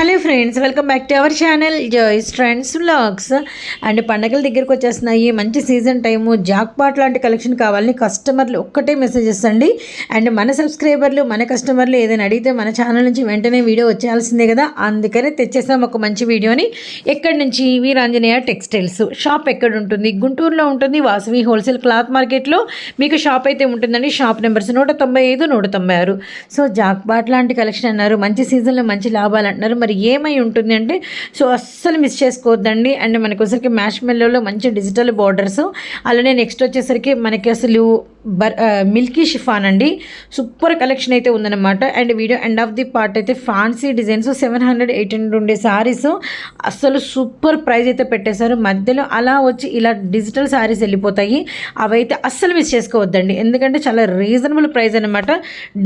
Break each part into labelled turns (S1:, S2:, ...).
S1: Hello friends welcome back to our channel Joy's friends vlogs and పండగల దగ్గరకు వచ్చేస్తున్నాయి. మంచి సీజన్ టైము జాక్పాట్ లాంటి కలెక్షన్ కావాలని కస్టమర్లు ఒక్కటే మెసేజెస్ అండి అండ్ మన సబ్స్క్రైబర్లు మన కస్టమర్లు ఏదైనా అడిగితే మన ఛానల్ నుంచి వెంటనే వీడియో వచ్చేయాల్సిందే కదా. అందుకనే తెచ్చేసాం ఒక మంచి వీడియోని. ఎక్కడి నుంచి? వీరాంజనేయ టెక్స్టైల్స్ షాప్ ఎక్కడ ఉంటుంది? గుంటూరులో ఉంటుంది. వాసవి హోల్సేల్ క్లాత్ మార్కెట్లో మీకు షాప్ అయితే ఉంటుందండి. షాప్ నెంబర్స్ నూట తొంభై ఐదు నూట తొంభై ఆరు. సో జాక్ బాట్ లాంటి కలెక్షన్ అన్నారు. మంచి సీజన్లో మంచి లాభాలు అంటున్నారు. మరి ఏమై ఉంటుంది అంటే సో అస్సలు మిస్ చేసుకోవద్దండి. అండ్ మనకి వచ్చరికి మ్యాష్ మెల్లోలో మంచి డిజిటల్ బార్డర్స్ అలానే నెక్స్ట్ వచ్చేసరికి మనకి అసలు బర్ మిల్కీ షిఫాన్ అండి. సూపర్ కలెక్షన్ అయితే ఉందన్నమాట. And video end of the part అయితే fancy designs seven hundred eight hundred ఉండే శారీస్ అస్సలు సూపర్ ప్రైస్ అయితే పెట్టేశారు. మధ్యలో అలా వచ్చి ఇలా డిజిటల్ సారీస్ వెళ్ళిపోతాయి. అవైతే అస్సలు మిస్ చేసుకోవద్దండి. ఎందుకంటే చాలా రీజనబుల్ ప్రైస్ అనమాట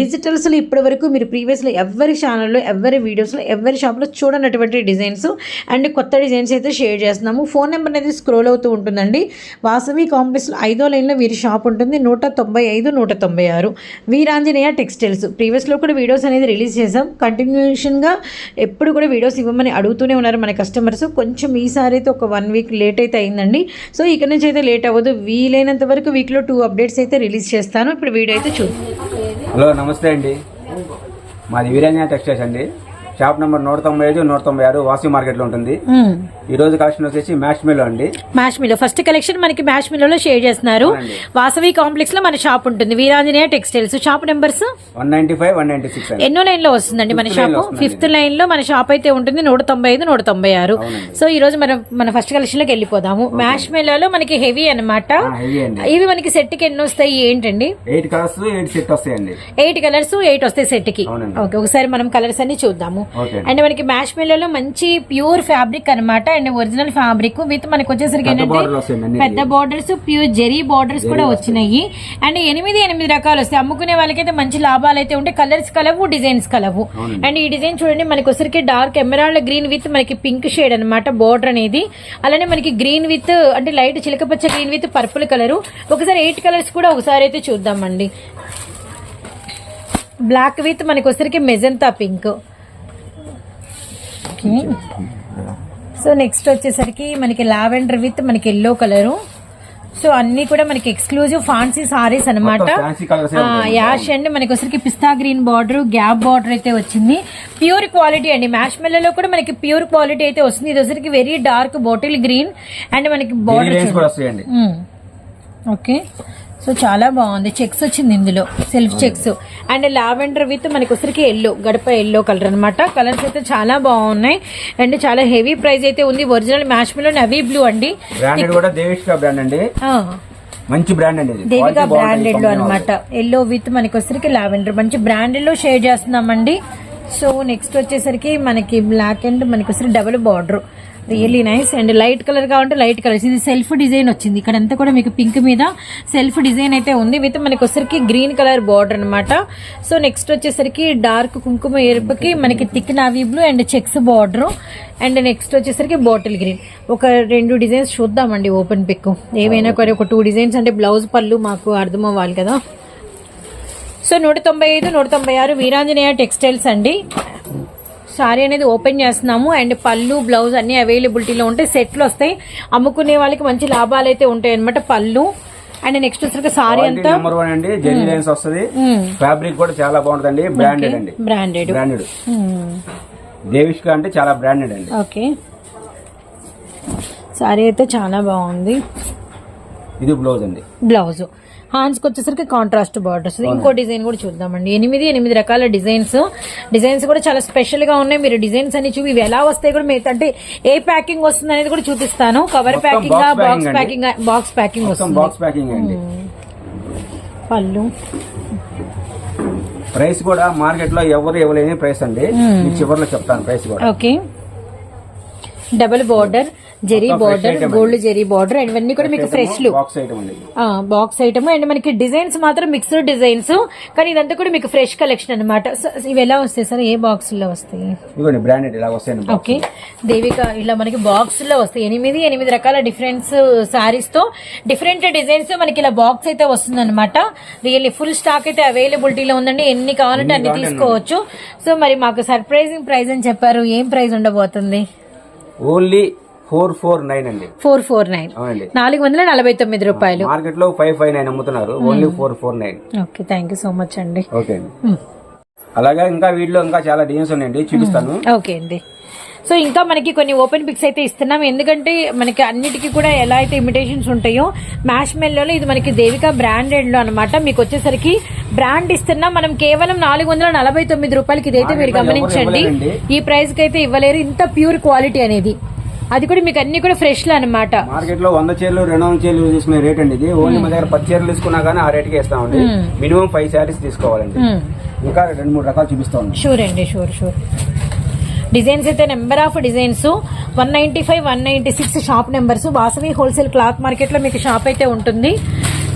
S1: డిజిటల్స్లో ఇప్పటి వరకు మీరు ప్రీవియస్లో ఎవరి ఛానల్లో ఎవరి వీడియోస్లో ఎవరి షాప్లో చూడనటువంటి డిజైన్స్ అండ్ కొత్త డిజైన్స్ అయితే షేర్ చేస్తున్నాము. ఫోన్ నెంబర్ అనేది స్క్రోల్ అవుతూ ఉంటుందండి. వాసవి కాంప్లెక్స్లో ఐదో లైన్లో వీరి షాప్ ఉంటుంది. నూట నూట తొంభై ఐదు నూట తొంభై ఆరు. వీరాంజనేయ టెక్స్టైల్స్. ప్రీవియస్లో కూడా వీడియోస్ అనేది రిలీజ్ చేసాం కంటిన్యూషన్గా ఎప్పుడు కూడా వీడియోస్ ఇవ్వమని అడుగుతూనే ఉన్నారు మన కస్టమర్స్ కొంచెం ఈసారి అయితే ఒక వన్ వీక్ లేట్ అయితే అయిందండి. సో ఇక్కడ నుంచి అయితే లేట్ అవ్వదు. వీలైనంత వరకు వీక్లో టూ అప్డేట్స్ అయితే రిలీజ్ చేస్తాను. ఇప్పుడు వీడియో అయితే చూ
S2: హలో నమస్తే అండి. మాది వీరాంజనేయ టెక్స్టైల్స్ అండి. షాప్ నెంబర్ నూట తొంభై ఐదు నూట తొంభై ఆరు వాసి మార్కెట్లో ఉంటుంది. ఈ రోజు కలెక్షన్ వచ్చేసి మ్యాచ్ మిల్ అండి.
S1: మ్యాష్ మిల్లో ఫస్ట్ కలెక్షన్ మనకి మ్యాష్ మిల్లో షేర్ చేస్తున్నారు. వాసవి కాంప్లెక్స్లో మన షాప్ ఉంటుంది. Veeranjaneya textiles. Shop numbers?
S2: One ninety five one ninety six
S1: ఎన్నో లైన్లో వస్తుందండి మన షాప్.
S2: లో.
S1: ఫిఫ్త్ లైన్లో మన షాప్ అయితే ఉంటుంది. నూట తొంభై ఐదు నూట తొంభై ఆరు. సో ఈ రోజు మనం మన ఫస్ట్ కలెక్షన్లోకి వెళ్ళిపోదాము మ్యాష్ మిల్లలో మనకి హెవీ
S2: అండి.
S1: ఇవి మనకి సెట్కి ఎన్ని వస్తాయి ఏంటండి?
S2: ఎయిట్ కలర్స్ ఎయిట్ సెట్ వస్తాయండి.
S1: ఎయిట్ కలర్స్ ఎయిట్ వస్తాయి
S2: సెట్కి.
S1: ఓకే ఒకసారి మనం కలర్స్ అన్ని చూద్దాము. అండ్ మనకి మ్యాష్ మిల్లలో మంచి ప్యూర్ ఫ్యాబ్రిక్ అన్నమాట. అండ్ ఒరిజినల్ ఫ్యాబ్రిక్ విత్ మనకి వచ్చేసరికి ఏంటంటే. పెద్ద బార్డర్స్ ప్యూర్ జెరీ బార్డర్స్ కూడా వచ్చినాయి. అండ్ ఎనిమిది ఎనిమిది రకాలు వస్తాయి. అమ్ముకునే వాళ్ళకైతే మంచి లాభాలు అయితే ఉంటాయి. కలర్స్ కలవు డిజైన్స్ కలవు. అండ్ ఈ డిజైన్ చూడండి మనకి వచ్చరికి డార్క్ ఎమరాల్డ్ గ్రీన్ విత్ మనకి పింక్ షేడ్ అన్నమాట బార్డర్ అనేది. అలానే మనకి గ్రీన్ విత్ అంటే లైట్ చిలకపచ్చ గ్రీన్ విత్ పర్పుల్ కలర్ ఒకసారి ఎయిట్ కలర్స్ కూడా ఒకసారి అయితే చూద్దామండి. బ్లాక్ విత్ మనకి వచ్చరికి మెజంతా పింక్ సో నెక్స్ట్ వచ్చేసరికి మనకి లావెండర్ విత్ మనకి ఎల్లో కలరు. సో అన్ని కూడా మనకి ఎక్స్క్లూజివ్ ఫాన్సీ సారీస్ అనమాట. యాష్ అండ్ మనకి వచ్చరికి pista green border gap border అయితే వచ్చింది. ప్యూర్ క్వాలిటీ అండి. మ్యాష్ మెల్లలో కూడా మనకి ప్యూర్ క్వాలిటీ అయితే వస్తుంది. ఇది వచ్చరికి very dark bottle green and మనకి బార్డర్ ఓకే. సో చాలా బాగుంది. చెక్స్ వచ్చింది ఇందులో. Self checks and lavender with మనకి వచ్చరికి ఎల్లో గడప ఎల్లో కలర్ అన్నమాట. కలర్స్ అయితే చాలా బాగున్నాయి. అండ్ చాలా హెవీ ప్రైస్ అయితే ఉంది. ఒరిజినల్ మ్యాష్ మిలో నవీ బ్లూ అండి.
S2: బ్రాండ్ మంచి బ్రాండ్ అండి బాగుంటుంది బ్రాండెడ్లో
S1: అనమాట ఎల్లో విత్ మనకి వచ్చరికి లావెండర్ మంచి బ్రాండెడ్లో షేర్ చేస్తున్నామండి. సో నెక్స్ట్ వచ్చేసరికి మనకి బ్లాక్ అండ్ మనకి వచ్చరికి double border really nice. And light colour కావాలంటే లైట్ కలర్స్ ఇది సెల్ఫ్ డిజైన్ వచ్చింది. ఇక్కడ అంతా కూడా మీకు పింక్ మీద సెల్ఫ్ డిజైన్ అయితే ఉంది. విత్ మనకి వచ్చరికి గ్రీన్ కలర్ బార్డర్ అన్నమాట. సో నెక్స్ట్ వచ్చేసరికి డార్క్ కుంకుమ ఎరుపుకి మనకి thick navy blue and checks border. And next వచ్చేసరికి బాటిల్ గ్రీన్. ఒక రెండు డిజైన్స్ చూద్దామండి ఓపెన్ పిక్. ఏవైనా కొన్ని ఒక టూ డిజైన్స్ అంటే బ్లౌజ్ పళ్ళు మాకు అర్థం అవ్వాలి కదా. సో నూట తొంభై ఐదు నూట తొంభై ఆరు వీరాంజనేయ టెక్స్టైల్స్ అండి. సారీ అనేది ఓపెన్ చేస్తున్నాము అండ్ పళ్ళు బ్లౌజ్ అన్ని అవైలబిలిటీలో ఉంటాయి సెట్లు వస్తాయి. అమ్ముకునే వాళ్ళకి మంచి లాభాలు అయితే ఉంటాయి అనమాట పళ్ళు. అండ్ నెక్స్ట్ వచ్చరికి సారీ అంతా.
S2: నెంబర్ వన్ అండి. లైన్స్ వస్తుంది. ఫ్యాబ్రిక్ కూడా చాలా బాగుంటుందండి. బ్రాండెడ్ అండి.
S1: బ్రాండెడ్
S2: బ్రాండెడ్ దేవిష్క అంటే చాలా బ్రాండెడ్ అండి.
S1: ఓకే సారీ అయితే చాలా బాగుంది.
S2: ఇది బ్లౌజ్ అండి.
S1: బ్లౌజ్. హ్యాండ్స్కి వచ్చేసరికి కాంట్రాస్ట్ బార్డర్స్ ఇంకో డిజైన్ కూడా చూద్దామండి. ఎనిమిది ఎనిమిది రకాల డిజైన్స్. డిజైన్స్ కూడా చాలా స్పెషల్గా ఉన్నాయి. మీరు డిజైన్స్ అన్ని చూపి ఎలా వస్తాయి కూడా మీరు అంటే ఏ ప్యాకింగ్ వస్తుంది అనేది కూడా చూపిస్తాను. Cover packing box. Packing box packing వస్తుంది.
S2: బాక్స్ ప్యాకింగ్ అండి.
S1: పళ్ళు.
S2: ప్రైస్ కూడా మార్కెట్లో ఎవరు ఇవ్వలేని ప్రైస్ అండి. చివరిలో చెప్తాను ప్రైస్ కూడా.
S1: Okay. Double border zari border gold zari border and ఇవన్నీ కూడా మీకు ఫ్రెష్
S2: బాక్స్ ఐటమ్ అండి.
S1: మనకి డిజైన్స్ మాత్రం మిక్స్డ్ డిజైన్స్ కానీ ఇదంతా కూడా మీకు ఫ్రెష్ కలెక్షన్ అనమాట ఇవి ఎలా వస్తాయి సార్? ఏ బాక్స్లో వస్తాయి?
S2: బ్రాండెడ్ ఇలా.
S1: ఓకే. దేవిక ఇలా మనకి బాక్స్లో వస్తాయి. ఎనిమిది ఎనిమిది రకాల డిఫరెన్స్ సారీస్తో. డిఫరెంట్ డిజైన్స్ మనకి ఇలా బాక్స్ అయితే వస్తుంది అనమాట రియల్లీ ఫుల్ స్టాక్ అయితే అవైలబిలిటీలో ఉందండి. ఎన్ని కావాలంటే అన్ని తీసుకోవచ్చు. సో మరి మాకు సర్ప్రైజింగ్ ప్రైస్ అని చెప్పారు. ఏం ప్రైస్ ఉండబోతుంది?
S2: ఓన్లీ ఫోర్ ఫోర్ నైన్ అండి.
S1: Four four nine. నాలుగు వందల నలభై తొమ్మిది రూపాయలు.
S2: మార్కెట్లో ఫైవ్ ఫైవ్ నైన్ అమ్ముతున్నారు. Only four four nine.
S1: Okay thank you so much అండి.
S2: ఓకే అండి. అలాగే ఇంకా వీటిలో ఇంకా చాలా డిజైన్స్ ఉన్నాయండి. చూపిస్తాను.
S1: ఓకే అండి. సో ఇంకా మనకి కొన్ని ఓపెన్ పిక్స్ అయితే ఇస్తున్నాం. ఎందుకంటే మనకి అన్నిటికీ కూడా ఎలా అయితే ఇమిటేషన్స్ ఉంటాయో మ్యాష్ మెల్లోలో ఇది మనకి దేవిక బ్రాండెడ్లో అనమాట మీకు వచ్చేసరికి బ్రాండ్ ఇస్తున్నాం. మనం కేవలం నాలుగు వందల నలభై తొమ్మిది రూపాయలకి ఇదైతే మీరు గమనించండి. ఈ ప్రైస్కి అయితే ఇవ్వలేరు. ఇంత ప్యూర్ క్వాలిటీ అనేది. అది కూడా మీకు అన్ని కూడా ఫ్రెష్లో అనమాట
S2: మార్కెట్లో వంద చీరలు రెండు వందల చీరలు తీసుకునే రేట్ అండి ఇది. ఓన్లీ మా దగ్గర పది చీరలు తీసుకున్నా కానీ ఆ రేట్కి ఇస్తామండి. మినిమం ఫైవ్ శారీస్ తీసుకోవాలండి. ఇంకా రెండు మూడు రకాలు చూపిస్తామండి
S1: షూర్ అండి షూర్ షూర్ డిజైన్స్ అయితే number of designs one ninety five one ninety six shop numbers. Vasavi wholesale cloth మార్కెట్లో మీకు షాప్ అయితే ఉంటుంది.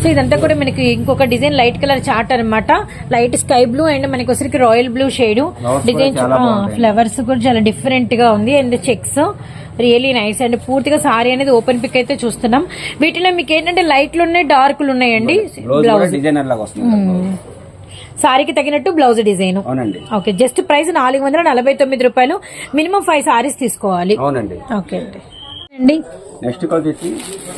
S1: సో ఇదంతా కూడా మనకి ఇంకొక డిజైన్ లైట్ కలర్ చార్ట్ అన్నమాట. లైట్ స్కై బ్లూ అండ్ మనకి వచ్చరికి royal blue shade. Design. Flowers కూడా చాలా డిఫరెంట్గా ఉంది. And checks really nice. And పూర్తిగా సారీ అనేది ఓపెన్ పిక్ అయితే చూస్తున్నాం. వీటిలో మీకు ఏంటంటే లైట్లు ఉన్నాయి డార్క్లు ఉన్నాయండి.
S2: బ్లౌజ్
S1: సారీకి తగినట్టు బ్లౌజ్ డిజైన్.
S2: అవునండి.
S1: ఓకే జస్ట్ ప్రైస్ నాలుగు వందల నలభై తొమ్మిది రూపాయలు. మినిమం ఫైవ్ సారీస్ తీసుకోవాలి.
S2: అవునండి.
S1: ఓకే అండి. అండి?
S2: నెక్స్ట్ వచ్చేసి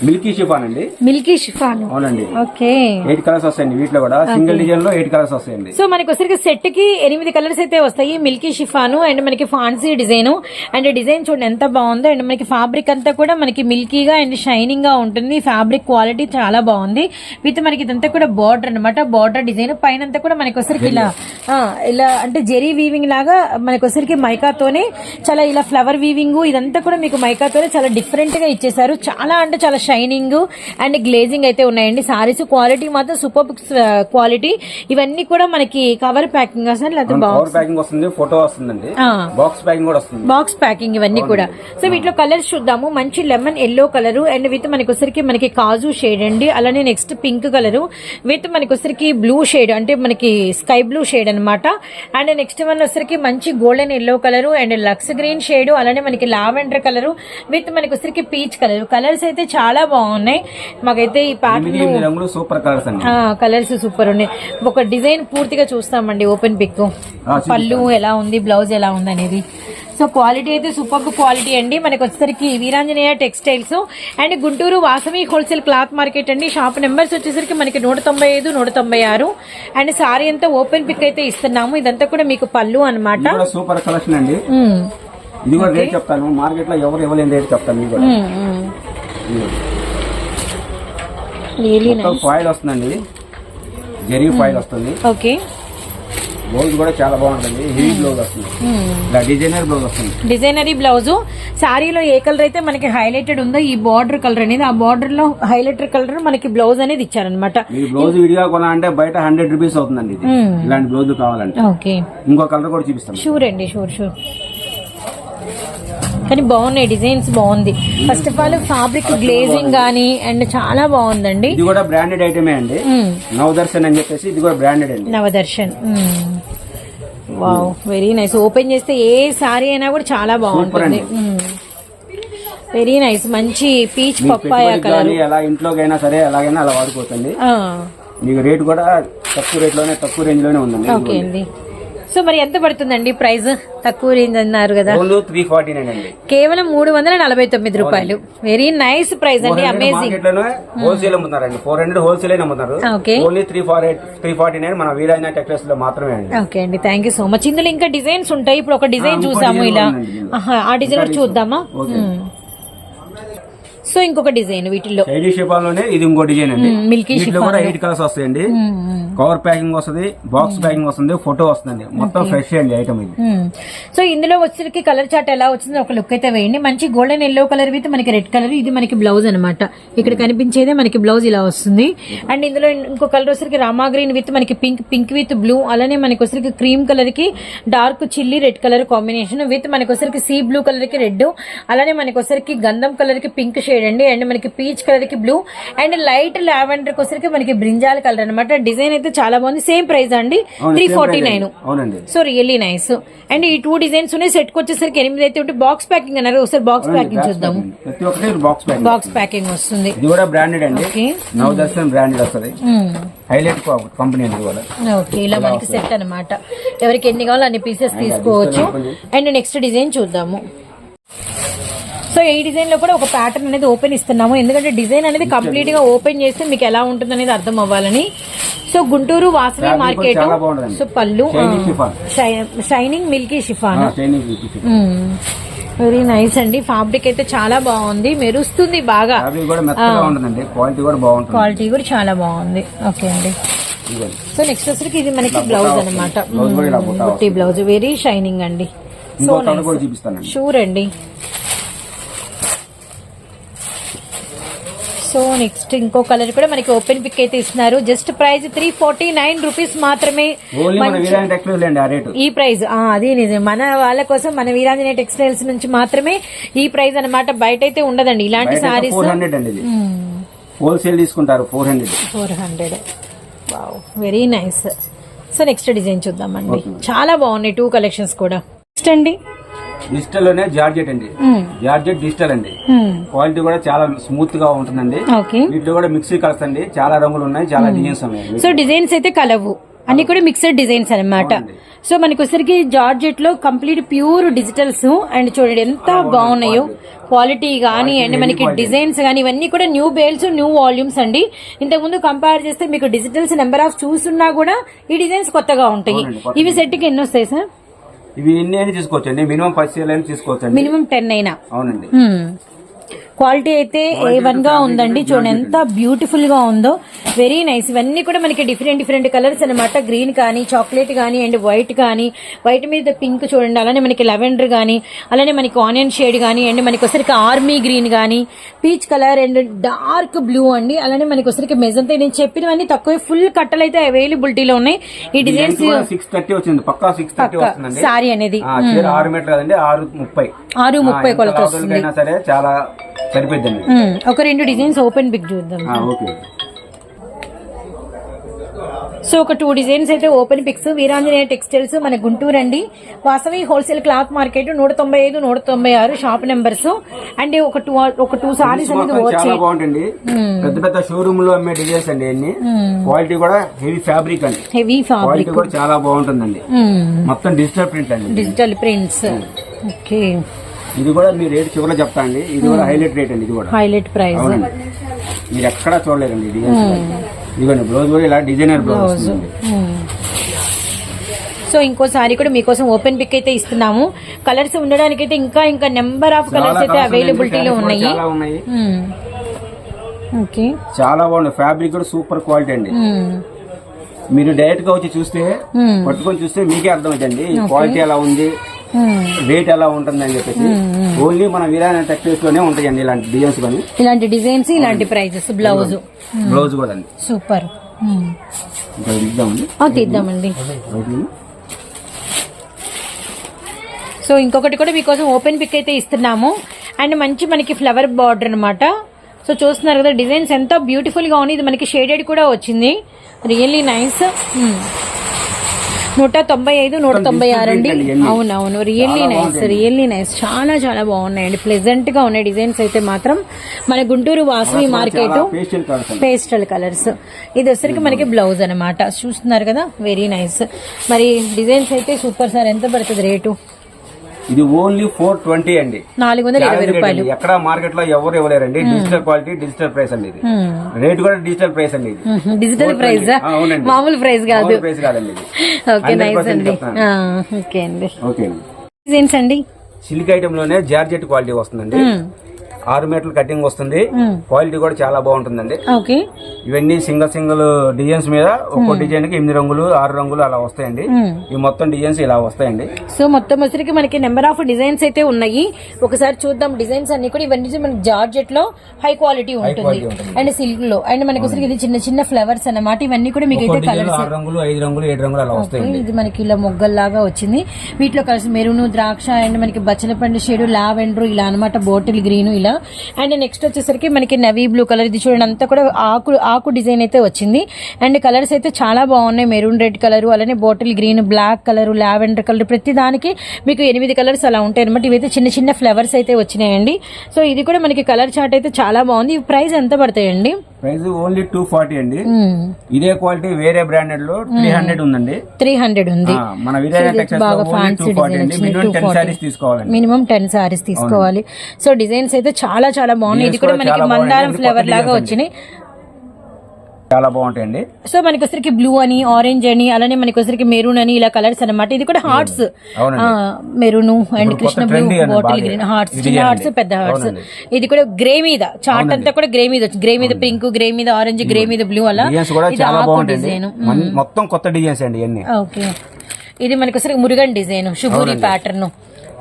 S2: మిల్కీ షిఫాన్ అండి.
S1: Milky chiffon.
S2: అవునండి.
S1: ఓకే.
S2: ఎయిట్ కలర్స్ వస్తాయండి వీటిలో కూడా. సింగిల్ డిజైన్లో ఎయిట్ కలర్స్ వస్తాయండి.
S1: సో మనకి వచ్చరికి సెట్కి ఎనిమిది కలర్స్ అయితే వస్తాయి. మిల్కీ షిఫాను అండ్ మనకి ఫాన్సీ డిజైన్. అండ్ డిజైన్ చూడండి ఎంత బాగుందో. అండ్ మనకి ఫ్యాబ్రిక్ అంతా కూడా మనకి మిల్కీగా అండ్ షైనింగ్గా ఉంటుంది. ఫ్యాబ్రిక్ క్వాలిటీ చాలా బాగుంది. విత్ మనకి ఇదంతా కూడా బార్డర్ అనమాట బార్డర్ డిజైన్. పైన అంతా కూడా మనకి వచ్చరికి ఇలా ఇలా అంటే జెరీ వీవింగ్ లాగా మనకి వచ్చరికి మైకాతోనే చాలా ఇలా ఫ్లవర్ వీవింగ్ ఇదంతా కూడా మీకు మైకాతోనే చాలా డిఫరెంట్ గా ఇచ్చేసారు చాలా అంటే చాలా షైనింగ్ అండ్ గ్లేజింగ్ అయితే ఉన్నాయండి. సారీస్ క్వాలిటీ మాత్రం సూపర్ క్వాలిటీ ఇవన్నీ కూడా మనకి కవర్ ప్యాకింగ్ అసలు లేకపోతే బాక్స్
S2: ప్యాకింగ్ వస్తుంది ఫోటో వస్తుందండి. బాక్స్ ప్యాకింగ్ కూడా వస్తుంది.
S1: బాక్స్ ప్యాకింగ్ ఇవన్నీ కూడా. సో వీటిలో కలర్స్ చూద్దాము. మంచి lemon yellow colour and with మనకి వచ్చరికి మనకి కాజు షేడ్ అండి. అలానే నెక్స్ట్ పింక్ కలర్ విత్ మనకి వచ్చరికి బ్లూ షేడ్ అంటే మనకి స్కై బ్లూ షేడ్ అన్నమాట. అండ్ నెక్స్ట్ వన్ వచ్చరికి మంచి golden yellow colour and lux green shade అలానే మనకి లావెండర్ కలర్ విత్ మనకి వచ్చరికి పీచ్ కలర్ కలర్స్ అయితే చాలా బాగున్నాయి. మాకైతే ఈ pattern
S2: super colours
S1: colours super ఉన్నాయి. ఒక డిజైన్ పూర్తిగా చూస్తామండి ఓపెన్ పిక్ పళ్ళు ఎలా ఉంది బ్లౌజ్ ఎలా ఉంది అనేది. సో క్వాలిటీ అయితే సూపర్ క్వాలిటీ అండి. మనకి వచ్చేసరికి Veeranjaneya textiles and Guntur Vasavi wholesale cloth market అండి. షాప్ నెంబర్స్ వచ్చేసరికి మనకి నూట తొంభై ఐదు నూట తొంభై ఆరు. అండ్ సారీ అంతా ఓపెన్ పిక్ అయితే ఇస్తున్నాము. ఇదంతా కూడా మీకు పళ్ళు అనమాట
S2: సూపర్ కలెక్షన్ అండి. ఇది కూడా రేట్ చెప్తాను. మార్కెట్లో ఎవరు ఇవ్వలేని రేట్ చెప్తాను ఇది కూడా. మొత్తం ఫాయిల్ వస్తుందండి. జెరీ ఫాయిల్ వస్తుంది.
S1: ఓకే
S2: బ్లౌజ్ కూడా చాలా బాగుంటుంది హెవీ బ్లౌజ్ వస్తుంది. ఇలా డిజైనర్ బ్లౌజ్ వస్తుంది.
S1: డిజైనరీ బ్లౌజ్ శారీలో ఏ కలర్ అయితే మనకి హైలైటెడ్ ఉందో ఈ బార్డర్ కలర్ అనేది ఆ బార్డర్లో హైలైటర్ కలర్ మనకి బ్లౌజ్ అనేది ఇచ్చారనమాట
S2: ఈ బ్లౌజ్ విడిగా కొనా అంటే బయట హండ్రెడ్ రూపీస్ అవుతుందండి ఇది. ఇలాంటి బ్లౌజ్ కావాలంటే.
S1: ఓకే
S2: ఇంకో కలర్ కూడా చూపిస్తాను.
S1: షూర్ అండి షూర్ షూర్ కానీ బాగున్నాయి డిజైన్స్ బాగుంది. First of all fabric glazing గానీ అండ్ చాలా బాగుందండి.
S2: ఇది కూడా బ్రాండెడ్ ఐటమే అండి.
S1: మ్మ్.
S2: నవదర్శన్ అని చెప్పేసి ఇది కూడా బ్రాండెడ్ అండి.
S1: Navadarshan. Wow very nice open చేస్తే ఏ సారీ అయినా కూడా చాలా బాగుంటుంది. వెరీ నైస్ మంచి పీచ్ పప్పాయ కలర్
S2: ఎలా ఇంట్లోకైనా సరే ఎలాగైనా అలా వాడుకోవచ్చండి. మీకు రేట్ కూడా తక్కువ రేట్లోనే తక్కువ రేంజ్లోనే ఉందండి.
S1: ఓకే అండి. సో మరి ఎంత పడుతుందండి ప్రైస్? తక్కువ రేంజ్ అన్నారు కదా.
S2: త్రీ ఫార్టీ అండి.
S1: కేవలం మూడు వందల నలభై తొమ్మిది రూపాయలు. వెరీ నైస్ ప్రైస్ అండి అమేజింగ్.
S2: హోల్సేల్ అమ్ముతున్నారండి. ఫోర్ హండ్రెడ్ హోల్సేల్ అమ్ముతున్నారు
S1: okay.
S2: Only three far three forty nine మన వీరాజన టెక్స్టైల్స్లో మాత్రమే అండి.
S1: ఓకే అండి థ్యాంక్ యూ సో మచ్ ఇందులో ఇంకా డిజైన్స్ ఉంటాయి. ఇప్పుడు ఒక డిజైన్ చూసాము ఇలా. ఆ డిజైన్ చూద్దామా. సో ఇంకొక డిజైన్ వీటిల్లో.
S2: చైనీస్ షిఫాన్లోనే ఇది ఇంకో డిజైన్ అండి.
S1: మిల్కీ
S2: వీటిలో కూడా ఎయిట్ కలర్స్ వస్తాయండి. కవర్ ప్యాకింగ్ వస్తుంది బాక్స్ ప్యాకింగ్ వస్తుంది ఫోటో వస్తుంది మొత్తం ఫ్రెష్ అండి ఐటమ్ ఇది.
S1: సో ఇందులో వచ్చేసరికి కలర్ చార్ట్ ఎలా వచ్చిందో ఒక లుక్ అయితే వేయండి. మంచి గోల్డెన్ ఎల్లో కలర్ విత్ మనకి రెడ్ కలర్ ఇది మనకి బ్లౌజ్ అన్నమాట. ఇక్కడ కనిపించేదే మనకి బ్లౌజ్ ఇలా వస్తుంది. అండ్ ఇందులో ఇంకో కలర్ వచ్చరికి రామా గ్రీన్ విత్ మనకి పింక్ పింక్ విత్ బ్లూ అలానే మనకి వచ్చరికి క్రీమ్ కలర్కి dark chilli red colour combination with మనకి వచ్చరికి సీ బ్లూ కలర్కి రెడ్ అలానే మనకి వచ్చరికి గంధం కలర్కి పింక్ షేడ్ అండి అండ్ మనకి పీచ్ కలర్కి బ్లూ. అండ్ లైట్ లావెండర్కి వచ్చరికి మనకి బ్రింజాల్ కలర్ అన్నమాట. డిజైన్ అయితే చాలా బాగుంది. సేమ్ ప్రైస్ అండి. Three forty nine. So really nice. And ఈ టూ డిజైన్స్ ఉన్నాయి. సెట్ వచ్చేసరికి ఎనిమిది అయితే ఉంటే బాక్స్ ప్యాకింగ్ అన్నారు. ఒకసారి బాక్స్ ప్యాకింగ్
S2: ఒక్కటి బాక్స్ ప్యాకింగ్
S1: వస్తుంది.
S2: ఇది కూడా బ్రాండెడ్ అండి.
S1: ఓకే.
S2: నవదర్శన్ బ్రాండెడ్ వస్తుంది. హైలైట్ కంపెనీ
S1: ఓకే ఇలా మనకి సెట్ అన్నమాట. ఎవరికి ఎన్ని కావాలో అన్ని పీసెస్ తీసుకోవచ్చు. అండ్ నెక్స్ట్ డిజైన్ చూద్దాము. సో ఈ డిజైన్లో కూడా ఒక ప్యాటర్న్ అనేది ఓపెన్ ఇస్తున్నాము. ఎందుకంటే డిజైన్ అనేది కంప్లీట్గా ఓపెన్ చేస్తే మీకు ఎలా ఉంటుంది అనేది అర్థం అవ్వాలని. So Guntur Vasavi market. So పళ్ళు. Shining milky chiffon very nice అండి. ఫ్యాబ్రిక్ అయితే చాలా బాగుంది. మెరుస్తుంది బాగా.
S2: క్వాలిటీ కూడా బాగుంటుంది.
S1: క్వాలిటీ కూడా చాలా బాగుంది. ఓకే అండి. సో నెక్స్ట్ వచ్చరికి ఇది మనకి బ్లౌజ్ అనమాట
S2: ఇలా బుట్ట
S1: బ్లౌజ్ వెరీ షైనింగ్ అండి. సో
S2: ఇంకో కలర్ కూడా చూపిస్తానండి
S1: షూర్ అండి సో నెక్స్ట్ ఇంకో కలర్ కూడా మనకి ఓపెన్ పిక్ అయితే ఇస్తున్నారు. Just price three forty nine rupees మాత్రమే ఈ ప్రైస్. ఆ, అది నిజం మన వాళ్ళ కోసం మన వీరాంజనేయ టెక్స్టైల్స్ నుంచి మాత్రమే ఈ ప్రైస్ అన్నమాట. బయట అయితే ఉండదండి. ఇలాంటి సారీస్
S2: ఫోర్ హండ్రెడ్ అండి ఇది. హోల్సేల్ తీసుకుంటారు four hundred
S1: four hundred wow very nice so next design చూద్దామండి. చాలా బాగున్నాయి. టూ కలెక్షన్స్ కూడా. నెక్స్ట్ అండి.
S2: డిజిటల్లోనే జార్జెట్ అండి. జార్జెట్ డిజిటల్ అండి. క్వాలిటీ కూడా చాలా స్మూత్గా ఉంటుందండి వీటిలో కూడా మిక్సీ కలర్స్ అండి చాలా రంగులు ఉన్నాయి చాలా డిజైన్స్ ఉన్నాయి.
S1: సో డిజైన్స్ అయితే కలవు. అన్ని కూడా మిక్సడ్ డిజైన్స్ అన్నమాట.
S2: అవునండి.
S1: సో మనకి వచ్చరికి జార్జెట్లో కంప్లీట్ ప్యూర్ డిజిటల్స్ అండ్ చూడండి ఎంత బాగున్నాయో. క్వాలిటీ కానీ అండ్ మనకి. డిజైన్స్ కానీ ఇవన్నీ కూడా న్యూ బేల్స్ న్యూ వాల్యూమ్స్ అండి. ఇంతకు ముందు కంపేర్ చేస్తే మీకు డిజిటల్స్ నెంబర్ ఆఫ్ చూస్తున్నా కూడా ఈ డిజైన్స్ కొత్తగా ఉంటాయి. ఇవి సెట్కి ఎన్ని వస్తాయి సార్
S2: ఇవి ఎన్ని అయినా తీసుకోవచ్చండి. మినిమం పది సేల్ అయినా తీసుకోవచ్చండి.
S1: మినిమం టెన్ అయినా.
S2: అవునండి.
S1: క్వాలిటీ అయితే ఏ వన్గా ఉందండి. చూడండి ఎంత బ్యూటిఫుల్గా ఉందో. వెరీ నైస్ ఇవన్నీ కూడా మనకి డిఫరెంట్ డిఫరెంట్ కలర్స్ అన్నమాట. గ్రీన్ కానీ చాక్లెట్ కానీ అండ్ వైట్ కానీ. వైట్ మీద పింక్ చూడండి అలానే మనకి లెవెండర్ కానీ అలానే మనకి ఆనియన్ షేడ్ కానీ అండ్ మనకి వచ్చరికి ఆర్మీ గ్రీన్ కానీ. Peach colour and dark blue అండి. అలానే మనకి వచ్చరికి మెజంతా నేను చెప్పినవన్నీ తక్కువ. ఫుల్ కట్టలు అయితే అవైలబిలిటీలో ఉన్నాయి. ఈ డిజైన్స్
S2: సిక్స్ థర్టీ వచ్చింది. పక్కా సిక్స్ థర్టీ
S1: పక్కా.
S2: వస్తుందండి.
S1: సారీ అనేది.
S2: చీర ఆరు మీటర్ కదండి ఆరు ముప్పై.
S1: ఆరు ముప్పై కొలత వస్తుంది
S2: సరే చాలా సరిపోద్దండి.
S1: ఒక రెండు డిజైన్స్ ఓపెన్ పిక్ చూద్దాం.
S2: ఓకే
S1: సో ఒక టూ డిజైన్స్ అయితే ఓపెన్ పిక్స్. వీరాంజనేయ టెక్స్టైల్స్ మన గుంటూరు అండి. వాసవి హోల్సేల్ క్లాత్ మార్కెట్ నూట తొంభై ఐదు నూట తొంభై ఆరు షాప్ నెంబర్స్. అండ్ ఒక టూ ఒక టూ సారీస్
S2: చాలా బాగుంటుంది. పెద్ద పెద్ద షోరూమ్లో అమ్మే డిజైన్స్ అండి అన్ని క్వాలిటీ కూడా హెవీ ఫ్యాబ్రిక్ అండి.
S1: హెవీ ఫ్యాబ్రిక్
S2: కూడా చాలా బాగుంటుందండి. మొత్తం డిజిటల్ ప్రింట్ అండి
S1: డిజిటల్ ప్రింట్స్ ఓకే
S2: ఇది కూడా మీ రేట్ చివరిలో చెప్తా అండి. ఇది కూడా హైలైట్ రేట్ అండి ఇది కూడా.
S1: హైలైట్ ప్రైస్
S2: అవునండి మీరు ఎక్కడా చూడలేరండి ఈ డిజైన్స్ ఇదిగోండి బ్లౌజ్ కూడా ఇలా డిజైనర్ బ్లౌజ్ వస్తుంది
S1: సో ఇంకో సారీ కూడా మీకోసం ఓపెన్ పిక్ అయితే ఇస్తున్నాము. కలర్స్ ఉండడానికి అయితే ఇంకా ఇంకా నెంబర్ ఆఫ్ కలర్స్ అయితే అవైలబిలిటీలో ఉన్నాయి. ఓకే
S2: చాలా బాగుంది ఫ్యాబ్రిక్ కూడా సూపర్ క్వాలిటీ అండి. మీరు డైరెక్ట్గా వచ్చి చూస్తే పట్టుకొని చూస్తే మీకే అర్థమవుతుంది. క్వాలిటీ ఎలా ఉంది? రేట్ ఎలా ఉంటుంది అని చెప్పేసి ఓన్లీ మన వీరాయణ టెక్స్టైల్స్లోనే ఉంటాయండి ఇలాంటి డిజైన్స్ కానీ
S1: ఇలాంటి డిజైన్స్ ఇలాంటి ప్రైజెస్ బ్లౌజ్
S2: బ్లౌజ్ కూడా అండి.
S1: సూపర్ తీద్దామండి. సో ఇంకొకటి కూడా మీకోసం ఓపెన్ పిక్ అయితే ఇస్తున్నాము. అండ్ మంచి మనకి ఫ్లవర్ బార్డర్ అన్నమాట. సో చూస్తున్నారు కదా డిజైన్స్ ఎంత బ్యూటిఫుల్గా ఉంది ఇది మనకి షేడెడ్ కూడా వచ్చింది. రియల్లీ నైస్ నూట తొంభై ఐదు నూట తొంభై ఆరు అండి. అవునవును. రియల్లీ నైస్ రియల్లీ నైస్ చాలా చాలా బాగున్నాయండి. ప్లెజెంట్గా ఉన్నాయి డిజైన్స్ అయితే మాత్రం. మన Guntur Vasavi market pastel colours ఇది వచ్చరికి మనకి బ్లౌజ్ అన్నమాట. చూస్తున్నారు కదా? వెరీ నైస్ మరి డిజైన్స్ అయితే సూపర్ సార్ ఎంత పడుతుంది రేటు?
S2: ఇది ఓన్లీ ఫోర్ ట్వంటీ అండి.
S1: నాలుగు వందల ఇరవై రూపాయలు.
S2: ఎక్కడ మార్కెట్లో ఎవరు ఇవ్వలేరండి. డిజిటల్ క్వాలిటీ డిజిటల్ ప్రైస్ అండి ఇది. రేట్ కూడా డిజిటల్ ప్రైస్ అండి ఇది.
S1: డిజిటల్
S2: 420.
S1: ప్రైస్?
S2: అవునండి.
S1: మామూలు ప్రైస్ కాదు.
S2: ప్రైస్ కాదండి
S1: ఓకే
S2: 100%
S1: నైస్ అండి. ఓకే అండి.
S2: సిల్క్ ఐటమ్లోనే జార్జెట్ క్వాలిటీ వస్తుందండి. ఆరు మీటర్ల కటింగ్ వస్తుంది. క్వాలిటీ కూడా చాలా బాగుంటుందండి.
S1: ఓకే.
S2: ఇవన్నీ సింగల్ సింగల్ డిజైన్స్ మీద ఒక్కో డిజైన్కి ఎనిమిది రంగులు ఆరు రంగులు అలా వస్తాయండి. ఈ మొత్తం డిజైన్స్ ఇలా వస్తాయండి.
S1: సో మొత్తం వచ్చరికి మనకి నెంబర్ ఆఫ్ డిజైన్స్ అయితే ఉన్నాయి. ఒకసారి చూద్దాం డిజైన్స్ అన్ని కూడా. ఇవన్నీ మనకి జార్జెట్లో హై క్వాలిటీ ఉంటుంది. అండ్ సిల్క్లో. అండ్ మనకి వచ్చరికి ఇది చిన్న చిన్న ఫ్లవర్స్ అన్నమాట. ఇవన్నీ కూడా మీకు అయితే కలర్స్
S2: ఆరు రంగులు ఐదు రంగులు ఏడు రంగులు అలా వస్తాయండి.
S1: ఇది మనకి ఇలా మొగ్గల్లాగా వచ్చింది. వీటిలో కలిసి మెరూన్ ద్రాక్ష అండ్ మనకి బచ్చల పండు షేడ్ లావెండర్ ఇలా అన్నమాట బాటిల్ గ్రీన్ ఇలా. అండ్ నెక్స్ట్ వచ్చేసరికి మనకి నవీ బ్లూ కలర్ ఇది చూడండి అంతా కూడా ఆకు ఆకు డిజైన్ అయితే వచ్చింది. అండ్ కలర్స్ అయితే చాలా బాగున్నాయి. మెరూన్ రెడ్ కలర్ అలానే bottle green black colour lavender colour. ప్రతి దానికి మీకు ఎనిమిది కలర్స్ అలా ఉంటాయి అనమాట ఇవైతే చిన్న చిన్న ఫ్లవర్స్ అయితే వచ్చినాయండి. సో ఇది కూడా మనకి కలర్ చార్ట్ అయితే చాలా బాగుంది. ప్రైస్ ఎంత పడతాయండి?
S2: ప్రైస్ ఓన్లీ టూ ఫార్టీ అండి. ఇదే క్వాలిటీ వేరే బ్రాండెడ్లో త్రీ హండ్రెడ్ ఉందండి.
S1: త్రీ హండ్రెడ్ ఉంది.
S2: మన విజయ టెక్స్టైల్స్లో ఓన్లీ టూ ఫార్టీ అండి. మినిమం టెన్ సారీస్
S1: తీసుకోవాలి. సో డిజైన్స్ అయితే చాలా చాలా బాగున్నాయి. ఇది కూడా మనకి మందారం ఫ్లేవర్ లాగా వచ్చినాయి.
S2: చాలా బాగుంటాయండి.
S1: సో మనకి వచ్చరికి బ్లూ అని ఆరెంజ్ అని అలానే మనకి వచ్చరికి మెరూన్ అని ఇలా కలర్స్ అన్నమాట. ఇది కూడా hearts. Maroon and Krishna blue bottle. Green hearts చిన్న. హార్ట్స్ పెద్ద హార్ట్స్. ఇది కూడా గ్రే మీద చార్ట్ అంతా కూడా గ్రే మీద గ్రే మీద పింక్ గ్రే మీద ఆరెంజ్ గ్రే మీద బ్లూ అలా. డిజైన్
S2: మొత్తం కొత్త డిజైన్స్ అండి ఇవన్నీ.
S1: ఓకే. ఇది మనకి వచ్చరికి మురుగన్ డిజైన్ శుభూరి ప్యాటర్న్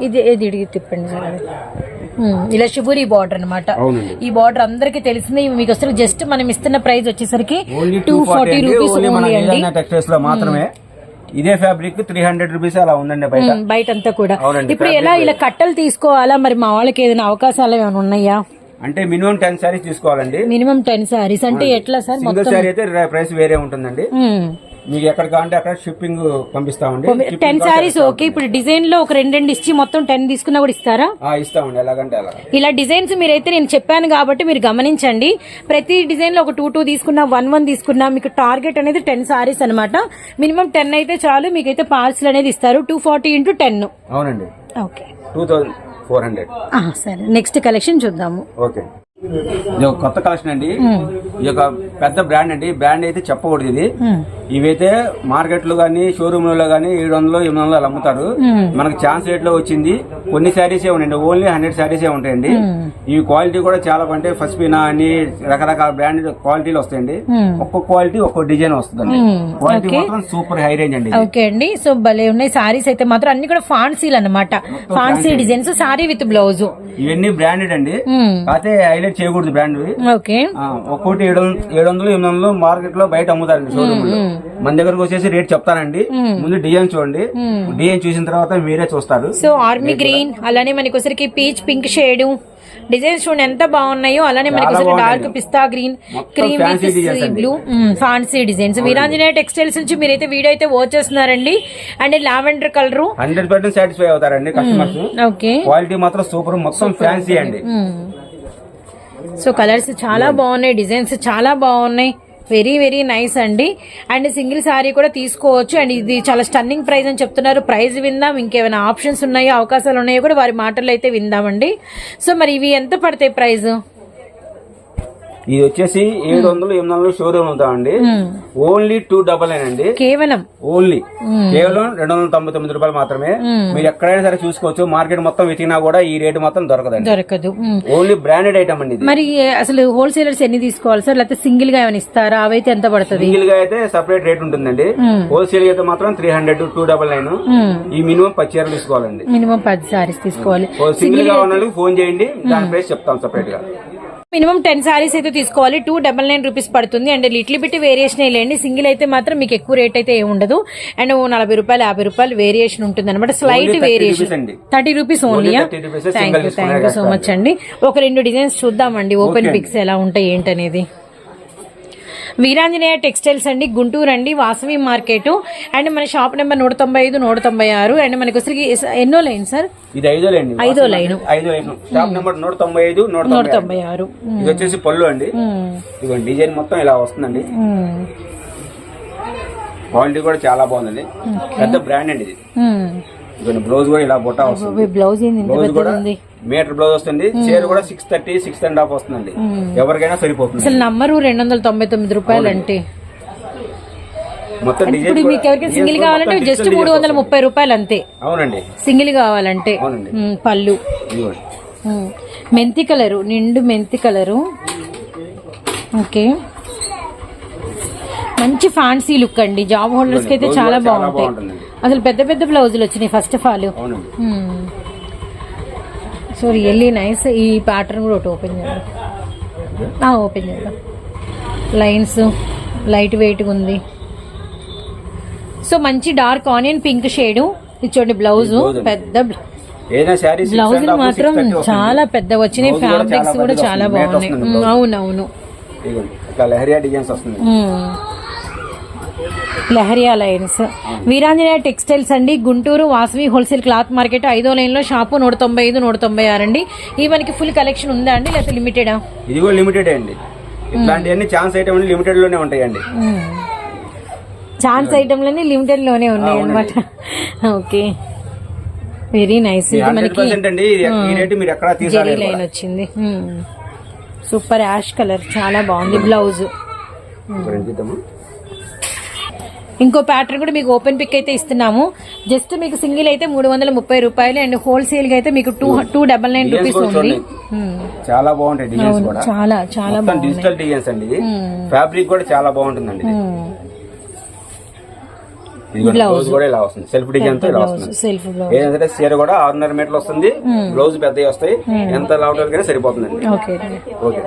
S1: ఇది ఇది తిప్పండి సార్ ఇలా శుభూరి బార్డర్ అన్నమాట.
S2: అవునండి.
S1: ఈ బార్డర్ అందరికి తెలిసింది మీకు అసలు జస్ట్ మనం ఇస్తున్న ప్రైస్ వచ్చేసరికి టూ ఫార్టీ రూపీస్
S2: టెక్స్టైల్స్లో మాత్రమే. ఇదే ఫ్యాబ్రిక్ త్రీ హండ్రెడ్ రూపీస్ అలా ఉందండి బయట.
S1: బయట అంతా కూడా. ఇప్పుడు ఎలా ఇలా కట్టలు తీసుకోవాలా? మరి మా వాళ్ళకి ఏదైనా అవకాశాలు ఏమైనా ఉన్నాయా?
S2: అంటే మినిమం టెన్ సారీస్ తీసుకోవాలండి.
S1: మినిమం టెన్ సారీస్ అంటే ఎట్లా సార్
S2: సింగిల్ సారీ అయితే ప్రైస్ వేరే ఉంటుందండి. మీకు ఎక్కడ కావాలంటే అక్కడ షిప్పింగ్ పంపిస్తామండి
S1: టెన్ సారీస్ ఓకే ఇప్పుడు డిజైన్లో ఒక రెండు రెండు ఇచ్చి మొత్తం టెన్ తీసుకున్నా కూడా ఇస్తారా?
S2: ఇస్తామండి ఎలాగంటే అలా
S1: ఇలా డిజైన్స్ మీరైతే నేను చెప్పాను కాబట్టి మీరు గమనించండి. ప్రతి డిజైన్లో ఒక టూ టూ తీసుకున్నా వన్ వన్ తీసుకున్నా మీకు టార్గెట్ అనేది టెన్ సారీస్ అనమాట మినిమం టెన్ అయితే చాలు మీకైతే పార్సల్ అనేది ఇస్తారు. టూ ఫార్టీ ఇంటూ టెన్
S2: అవునండి.
S1: Okay
S2: two thousand four hundred
S1: సరే. నెక్స్ట్ కలెక్షన్ చూద్దాము.
S2: ఓకే ఇది ఒక కొత్త కలెక్షన్ అండి. ఈ యొక్క పెద్ద బ్రాండ్ అండి. బ్రాండ్ అయితే చెప్పకూడదు ఇది. ఇవైతే మార్కెట్లో గానీ షోరూమ్లో గానీ ఏడు వందలు ఎనిమిది వందలు అమ్ముతారు. మనకు ఛాన్స్ రేట్లో వచ్చింది. కొన్ని శారీస్ ఉన్నాయండి ఓన్లీ హండ్రెడ్ శారీస్ ఉంటాయండి. ఈ క్వాలిటీ కూడా చాలా అంటే ఫస్ట్ పినా అని రకరకాల బ్రాండ్ క్వాలిటీలు వస్తాయండి. ఒక్కొక్క క్వాలిటీ ఒక్కొక్క డిజైన్ వస్తుందండి. క్వాలిటీ మాత్రం సూపర్ హై రేంజ్ అండి ఇది.
S1: ఓకే అండి. సో భలే ఉన్నాయి సారీస్ అయితే మాత్రం. అన్ని కూడా ఫాన్సీలు అనమాట fancy designs sari with blouse
S2: ఇవన్నీ బ్రాండెడ్ అండి. కాకపోతే హైలైట్ చేయకూడదు బ్రాండ్ ఒక్కోటి ఏడు ఏడు వందలు ఎనిమిది వందలు మార్కెట్లో బయట అమ్ముతారండి షోరూమ్లో. మన దగ్గరకు వచ్చేసి రేట్ చెప్తానండి. ముందు డిజైన్ చూడండి. డిజైన్ చూసిన తర్వాత మీరే చూస్తారు.
S1: సో ఆర్మీ గ్రీన్ అలానే మనకి పీచ్ పింక్ షేడ్ డిజైన్స్ చూడండి ఎంత బాగున్నాయో అలానే మనకి dark. Pista green cream. Blue fancy designs Veeranjaneya textiles నుంచి మీరైతే వీడియో అయితే వాచ్ చేస్తున్నారండి. And lavender colour
S2: hundred percent satisfy అవుతారండి కస్టమర్స్ క్వాలిటీ మాత్రం సూపర్ మొత్తం ఫ్యాన్సీ అండి.
S1: సో కలర్స్ చాలా బాగున్నాయి డిజైన్స్ చాలా బాగున్నాయి. వెరీ వెరీ నైస్ అండి. అండ్ సింగిల్ సారీ కూడా తీసుకోవచ్చు. అండ్ ఇది చాలా స్టన్నింగ్ ప్రైస్ అని చెప్తున్నారు. ప్రైస్ విందాం. ఇంకేమైనా ఆప్షన్స్ ఉన్నాయో అవకాశాలు ఉన్నాయో కూడా వారి మాటల్లో అయితే విందామండి. సో మరి ఇవి ఎంత పడతాయి ప్రైస్
S2: ఇది వచ్చేసి ఏడు వందలు ఎనిమిది వందలు షోరూమ్ ఉంటామండి ఓన్లీ టూ డబల్ నైన్ అండి.
S1: కేవలం?
S2: ఓన్లీ కేవలం రెండు వందల తొంభై తొమ్మిది రూపాయలు మాత్రమే. మీరు ఎక్కడైనా సరే చూసుకోవచ్చు. మార్కెట్ మొత్తం వెతికినా కూడా ఈ రేటు మొత్తం దొరకదండి.
S1: దొరకదు. మ్మ్.
S2: ఓన్లీ బ్రాండెడ్ ఐటమ్ అండి
S1: మరి అసలు హోల్సేలర్స్ ఎన్ని తీసుకోవాలి సార్? లేకపోతే సింగిల్గా ఏమైనా ఇస్తారా? అవైతే ఎంత పడుతుంది?
S2: సింగిల్గా అయితే సపరేట్ రేట్ ఉంటుందండి. హోల్సేల్ అయితే మాత్రం three hundred two double nine ఈ మినిమం పది చీరలు తీసుకోవాలండి.
S1: మినిమం పది సారీస్ తీసుకోవాలి.
S2: సింగిల్గా ఉన్న ఫోన్ చేయండి. దాని ప్రైస్ చెప్తాం సపరేట్గా.
S1: మినిమం టెన్ సారీస్ అయితే తీసుకోవాలి. టూ డబల్ నైన్ రూపీస్ పడుతుంది. అండ్ లిటిల్ బిట్ వేరియేషన్ లేండి. సింగిల్ అయితే మాత్రం మీకు ఎక్కువ రేట్ అయితే ఏమి ఉండదు. అండ్ ఓ నలభై రూపాయలు యాభై రూపాయలు వేరియేషన్ ఉంటుంది అనమాట slight
S2: Only 30
S1: variation. Thirty rupees ఓన్లీయా
S2: 30 rupees
S1: thank you thank you so. Much అండి. ఒక రెండు డిజైన్స్ చూద్దామండి. ఓపెన్. పిక్స్ ఎలా ఉంటాయి ఏంటనేది. వీరాంజనేయ టెక్స్టైల్స్ అండి గుంటూరు అండి వాసవి మార్కెట్. అండ్ మన షాప్ నెంబర్ నూట తొంభై ఐదు నూట తొంభై ఆరు. అండ్ మనకి వచ్చరికి ఎన్నో లైన్ సార్?
S2: ఇది ఐదో లేండి
S1: ఐదో లైను.
S2: ఐదో లైన్. స్టాప్ నెంబర్ నూట తొంభై ఐదు నూట. తొంభై ఆరు. ఇది వచ్చేసి పళ్ళు అండి. ఇదిగోండి డిజైన్ మొత్తం ఇలా వస్తుందండి. క్వాలిటీ కూడా చాలా బాగుందండి. పెద్ద బ్రాండ్ అండి ఇది. ఇదిగోండి బ్లౌజ్ కూడా ఇలా బుట్ట వస్తుంది.
S1: బ్లౌజ్
S2: బ్లౌజ్ కూడా మీటర్ బ్లౌజ్ వస్తుంది. చీర కూడా six thirty six and half వస్తుందండి. ఎవరికైనా సరిపోతుంది.
S1: అసలు నంబరు రెండు వందల తొంభై తొమ్మిది రూపాయలు అంటే
S2: మొత్తం
S1: ఇప్పుడు మీకు ఎవరికైనా సింగిల్ కావాలంటే జస్ట్ మూడు వందల ముప్పై రూపాయలు అంతే
S2: అవునండి.
S1: సింగిల్ కావాలంటే. పళ్ళు. మెంతి కలరు నిండు మెంతి కలరు. ఓకే. మంచి ఫ్యాన్సీ లుక్ అండి. జాబ్ హోల్డర్స్కి అయితే చాలా బాగుంటాయి. అసలు పెద్ద పెద్ద బ్లౌజులు వచ్చినాయి first of all so really nice ఈ ప్యాటర్న్ కూడా ఒకటి ఓపెన్ చేద్దాం. ఓపెన్ చేద్దాం. లైన్స్ లైట్ వెయిట్గా ఉంది. సో మంచి డార్క్ ఆనియన్ పింక్ షేడ్ ఇచ్చోండి బ్లౌజ్. పెద్ద బ్లౌజ్ మాత్రం చాలా పెద్ద వచ్చినాయి. ఫ్యాబ్రిక్స్ కూడా చాలా బాగున్నాయి. అవునవును.
S2: లహరియా డిజైన్స్ వస్తుంది
S1: మ్మ్. లహరియా లైన్స్ వీరాంజనేయ టెక్స్టైల్స్ అండి. Guntur Vasavi wholesale cloth market ఐదో లైన్లో షాపు నూట తొంభై ఐదు నూట తొంభై ఆరు అండి. ఈ మనకి ఫుల్ కలెక్షన్ ఉందా అండి? లేకపోతే లిమిటెడా?
S2: ఇది కూడా లిమిటెడ్ అండి. ఇట్లాంటివన్నీ ఛాన్స్ ఐటమ్ లిమిటెడ్లోనే ఉంటాయండి
S1: ఛాన్స్ ఐటమ్లన్నీ లిమిటెడ్లోనే ఉన్నాయి అనమాట ఓకే. Very nice. ఇది మనకి
S2: పర్సెంట్ అండి. ఇది- ఈ రేటు మీరు ఎక్కడా
S1: జెరీ లైన్ వచ్చింది. Super ash colour. చాలా బాగుంది బ్లౌజ్. ఇంకో ప్యాటర్న్ కూడా మీకు ఓపెన్ పిక్ అయితే ఇస్తున్నాము. జస్ట్ మీకు సింగిల్ అయితే మూడు వందల ముప్పై రూపాయలు అండ్ హోల్సేల్గా అయితే మీకు two two double nine rupees ఉంది.
S2: చాలా బాగుంటాయి డిజైన్స్ కూడా.
S1: చాలా చాలా
S2: డిజిటల్ డిజైన్స్ అండి. ఫ్యాబ్రిక్ కూడా చాలా బాగుంటుందండి బ్లౌజ్ కూడా ఇలా వస్తుంది. సెల్ఫ్ డిజైన్తో ఇలా వస్తుంది. ఏదంటే చీర కూడా ఆరున్నర మీటర్లు వస్తుంది. బ్లౌజ్ పెద్దవి వస్తాయి. ఎంత లావుట్ సరిపోతుందండి.
S1: ఓకే.
S2: ఓకే.